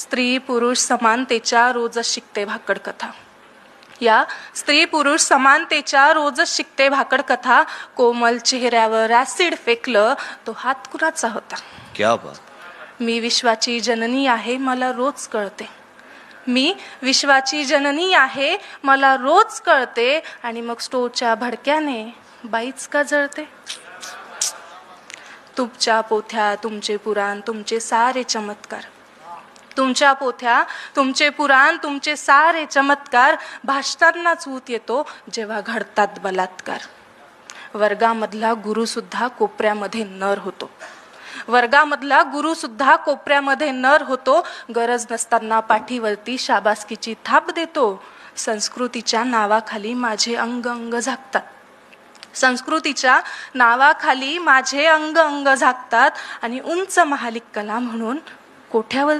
स्त्री पुरुष समानतेच्या रोजच शिकते भाकड कथा. या स्त्री पुरुष समानतेच्या रोजच शिकते भाकड कथा. कोमल चेहऱ्यावर ऍसिड फेकलं तो हात कुणाचा होता? क्या बात. मी विश्वाची जननी आहे मला रोज कळते. मी विश्वाची जननी आहे मला रोज कळते. आणि मग स्टोच्या भडक्याने बाईच का जळते? तुमच्या पोथ्या तुमचे पुराण तुमचे सारे चमत्कार. तुमच्या पोथ्या तुमचे पुराण तुमचे सारे चमत्कार भाषतानाच ऊत येतो जेव्हा घडतात बलात्कार. वर्गामधला गुरुसुद्धा कोपऱ्यामध्ये नर होतो. वर्गामधला गुरुसुद्धा कोपऱ्यामध्ये नर होतो गरज नसताना पाठीवरती शाबासकीची थाप देतो. संस्कृतीच्या नावाखाली माझे अंग अंग झाकतात. संस्कृतीच्या नावाखाली माझे अंग अंग झाकतात आणि उंच महालिक कला म्हणून कोठ्यावर